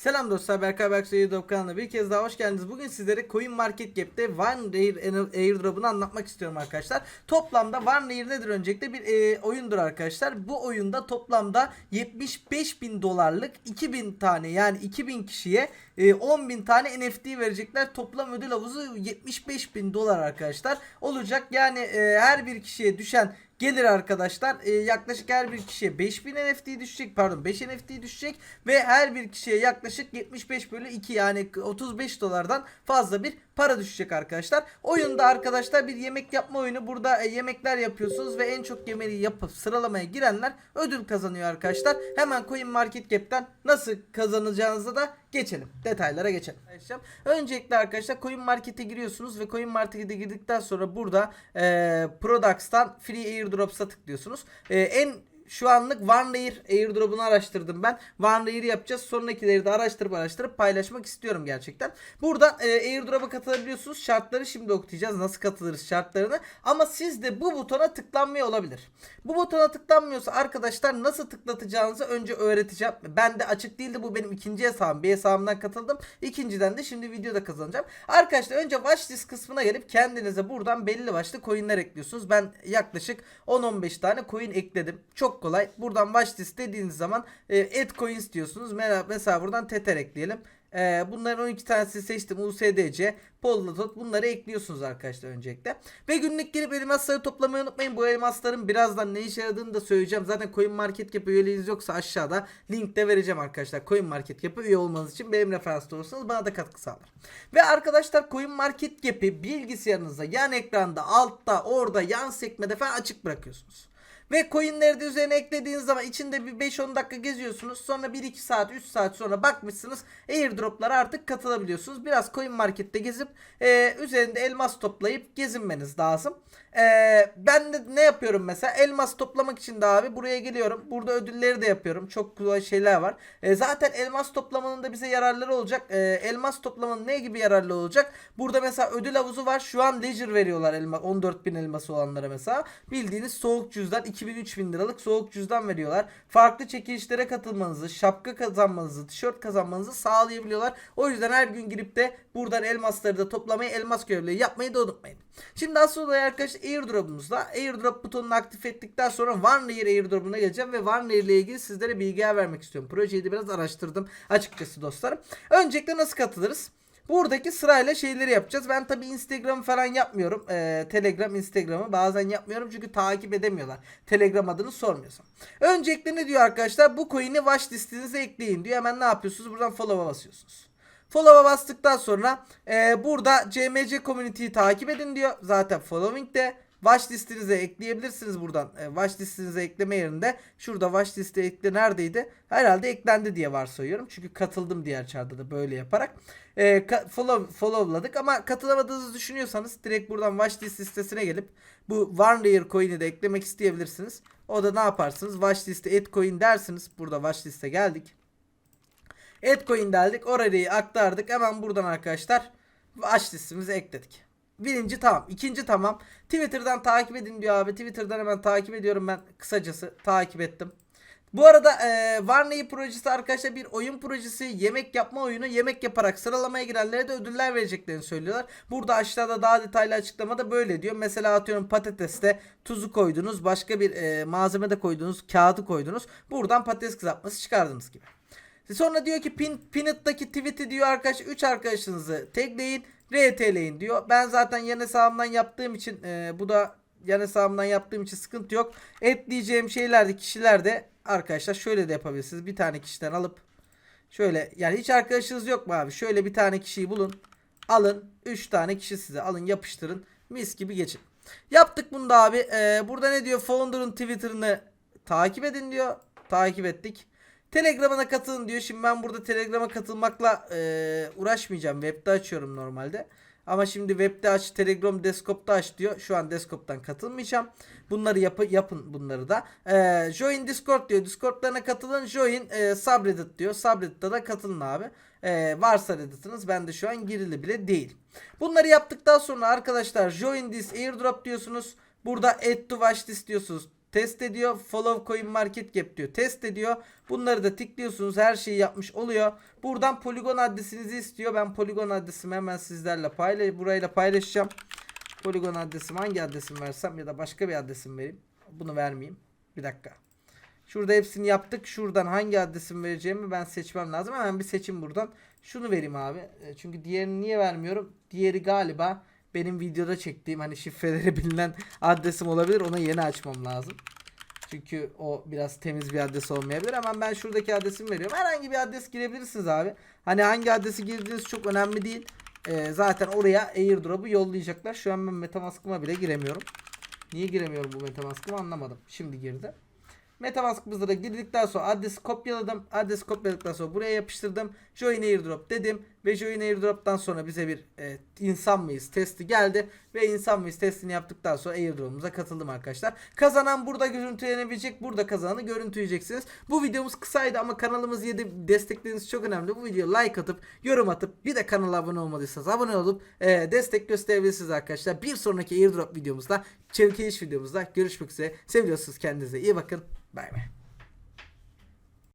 Selam dostlar Berkay Berksoy YouTube kanalına bir kez daha hoş geldiniz. Bugün sizlere Coin Market Cap'te One Rare Airdrop'unu anlatmak istiyorum arkadaşlar. Toplamda One Rare nedir öncelikle bir e, oyundur arkadaşlar. Bu oyunda toplamda 75 bin dolarlık 2000 tane yani 2000 kişiye e, 10 bin tane NFT verecekler. Toplam ödül havuzu 75 bin dolar arkadaşlar olacak. Yani e, her bir kişiye düşen gelir arkadaşlar. E, yaklaşık her bir kişiye 5000 NFT düşecek. Pardon 5 NFT düşecek ve her bir kişiye yaklaşık 75 bölü 2 yani 35 dolardan fazla bir para düşecek arkadaşlar. Oyunda arkadaşlar bir yemek yapma oyunu. Burada e, yemekler yapıyorsunuz ve en çok yemeği yapıp sıralamaya girenler ödül kazanıyor arkadaşlar. Hemen Coin Market Cap'ten nasıl kazanacağınıza da geçelim. Detaylara geçelim. Öncelikle arkadaşlar Coin Market'e giriyorsunuz ve Coin Market'e girdikten sonra burada e, Products'tan Free Airdrops'a tıklıyorsunuz. E, en şu anlık OneLayer airdrop'unu araştırdım ben. OneLayer'ı yapacağız. Sonrakileri de araştırıp araştırıp paylaşmak istiyorum gerçekten. Burada e, airdrop'a katılabiliyorsunuz. Şartları şimdi okuyacağız. Nasıl katılırız şartlarını. Ama siz de bu butona tıklanmıyor olabilir. Bu butona tıklanmıyorsa arkadaşlar nasıl tıklatacağınızı önce öğreteceğim. Ben de açık değildi. Bu benim ikinci hesabım. Bir hesabımdan katıldım. İkinciden de şimdi videoda kazanacağım. Arkadaşlar önce watchlist kısmına gelip kendinize buradan belli başlı coinler ekliyorsunuz. Ben yaklaşık 10-15 tane coin ekledim. Çok kolay. Buradan watchlist dediğiniz zaman e, coins diyorsunuz. Mesela, mesela buradan Tether ekleyelim. E, bunların 12 tanesini seçtim. USDC, Polladot bunları ekliyorsunuz arkadaşlar öncelikle. Ve günlük girip elmasları toplamayı unutmayın. Bu elmasların birazdan ne işe yaradığını da söyleyeceğim. Zaten Coin Market Cap üyeliğiniz yoksa aşağıda linkte vereceğim arkadaşlar. Coin Market Cap'e üye olmanız için benim referanslı olursanız bana da katkı sağlar. Ve arkadaşlar Coin Market Cap'i bilgisayarınızda yan ekranda altta orada yan sekmede falan açık bırakıyorsunuz. Ve coinleri de üzerine eklediğiniz zaman içinde bir 5-10 dakika geziyorsunuz. Sonra 1-2 saat 3 saat sonra bakmışsınız airdroplara artık katılabiliyorsunuz. Biraz coin markette gezip e, üzerinde elmas toplayıp gezinmeniz lazım. E, ben de ne yapıyorum mesela elmas toplamak için de abi buraya geliyorum. Burada ödülleri de yapıyorum. Çok güzel şeyler var. E, zaten elmas toplamanın da bize yararları olacak. E, elmas toplamanın ne gibi yararlı olacak? Burada mesela ödül havuzu var. Şu an ledger veriyorlar elma 14.000 elması olanlara mesela. Bildiğiniz soğuk cüzdan 2000-3000 liralık soğuk cüzdan veriyorlar. Farklı çekilişlere katılmanızı, şapka kazanmanızı, tişört kazanmanızı sağlayabiliyorlar. O yüzden her gün girip de buradan elmasları da toplamayı, elmas görevleri yapmayı da unutmayın. Şimdi asıl olay arkadaşlar airdrop'umuzda. Airdrop butonunu aktif ettikten sonra OneLayer airdrop'una geleceğim ve OneLayer ile ilgili sizlere bilgiler vermek istiyorum. Projeyi de biraz araştırdım açıkçası dostlarım. Öncelikle nasıl katılırız? Buradaki sırayla şeyleri yapacağız. Ben tabi Instagram falan yapmıyorum. Ee, Telegram, Instagram'ı bazen yapmıyorum çünkü takip edemiyorlar. Telegram adını sormuyorsam. Öncelikle ne diyor arkadaşlar? Bu coin'i watch listenize ekleyin diyor. Hemen ne yapıyorsunuz? Buradan follow'a basıyorsunuz. Follow'a bastıktan sonra e, burada CMC Community'yi takip edin diyor. Zaten following de watch listinize ekleyebilirsiniz buradan. E, watch listinize ekleme yerinde şurada watch liste ekle neredeydi? Herhalde eklendi diye varsayıyorum. Çünkü katıldım diğer çarda da böyle yaparak. E, follow, followladık ama katılamadığınızı düşünüyorsanız direkt buradan watch list listesine gelip bu one layer coin'i de eklemek isteyebilirsiniz. O da ne yaparsınız? Watch liste add coin dersiniz. Burada watch liste geldik. Adcoin deldik. Orayı aktardık. Hemen buradan arkadaşlar watch listemizi ekledik. Birinci tamam. ikinci tamam. Twitter'dan takip edin diyor abi. Twitter'dan hemen takip ediyorum ben kısacası. Takip ettim. Bu arada e, Varney projesi arkadaşlar bir oyun projesi yemek yapma oyunu yemek yaparak sıralamaya girenlere de ödüller vereceklerini söylüyorlar. Burada aşağıda daha detaylı açıklamada böyle diyor. Mesela atıyorum patateste tuzu koydunuz başka bir e, malzeme de koydunuz kağıdı koydunuz. Buradan patates kızartması çıkardınız gibi. Sonra diyor ki pin, Pinit'taki tweet'i diyor arkadaş 3 arkadaşınızı tagleyin RT'leyin diyor. Ben zaten yan hesabımdan yaptığım için e, bu da yan hesabımdan yaptığım için sıkıntı yok. Ekleyeceğim şeylerde kişilerde arkadaşlar şöyle de yapabilirsiniz. Bir tane kişiden alıp şöyle yani hiç arkadaşınız yok mu abi? Şöyle bir tane kişiyi bulun. Alın 3 tane kişi size alın yapıştırın. Mis gibi geçin. Yaptık bunu da abi. E, burada ne diyor? Founder'ın Twitter'ını takip edin diyor. Takip ettik. Telegram'a katılın diyor. Şimdi ben burada Telegram'a katılmakla e, uğraşmayacağım. Web'de açıyorum normalde. Ama şimdi web'de aç, Telegram desktop'ta aç diyor. Şu an desktop'tan katılmayacağım. Bunları yapı, yapın bunları da. E, join Discord diyor. Discord'larına katılın. Join e, subreddit diyor. Subreddit'ta da katılın abi. E, varsa reddit'iniz. Ben de şu an girili bile değil. Bunları yaptıktan sonra arkadaşlar join this airdrop diyorsunuz. Burada add to watch list diyorsunuz. Test ediyor. Follow Coin Market Cap diyor. Test ediyor. Bunları da tıklıyorsunuz. Her şeyi yapmış oluyor. Buradan poligon adresinizi istiyor. Ben poligon adresimi hemen sizlerle paylaş burayla paylaşacağım. Poligon adresim hangi adresimi versem ya da başka bir adresim vereyim. Bunu vermeyeyim. Bir dakika. Şurada hepsini yaptık. Şuradan hangi adresimi vereceğimi ben seçmem lazım. Hemen bir seçim buradan. Şunu vereyim abi. E, Çünkü diğerini niye vermiyorum? Diğeri galiba benim videoda çektiğim hani şifreleri bilinen adresim olabilir. Ona yeni açmam lazım. Çünkü o biraz temiz bir adres olmayabilir. Hemen ben şuradaki adresimi veriyorum. Herhangi bir adres girebilirsiniz abi. Hani hangi adresi girdiğiniz çok önemli değil. E, zaten oraya airdrop'u yollayacaklar. Şu an ben Metamask'ıma bile giremiyorum. Niye giremiyorum bu Metamask'ıma anlamadım. Şimdi girdi. Metamask'ımıza da girdikten sonra adresi kopyaladım. Adresi kopyaladıktan sonra buraya yapıştırdım. Join Airdrop dedim. Ve Join Airdrop'tan sonra bize bir e, insan mıyız testi geldi. Ve insan mıyız testini yaptıktan sonra Airdrop'umuza katıldım arkadaşlar. Kazanan burada görüntülenebilecek. Burada kazananı görüntüleyeceksiniz. Bu videomuz kısaydı ama kanalımız 7 destekleriniz çok önemli. Bu videoya like atıp yorum atıp bir de kanala abone olmadıysanız abone olup e, destek gösterebilirsiniz arkadaşlar. Bir sonraki Airdrop videomuzda çevkiliş videomuzda görüşmek üzere. Seviyorsunuz kendinize iyi bakın. Bay bay.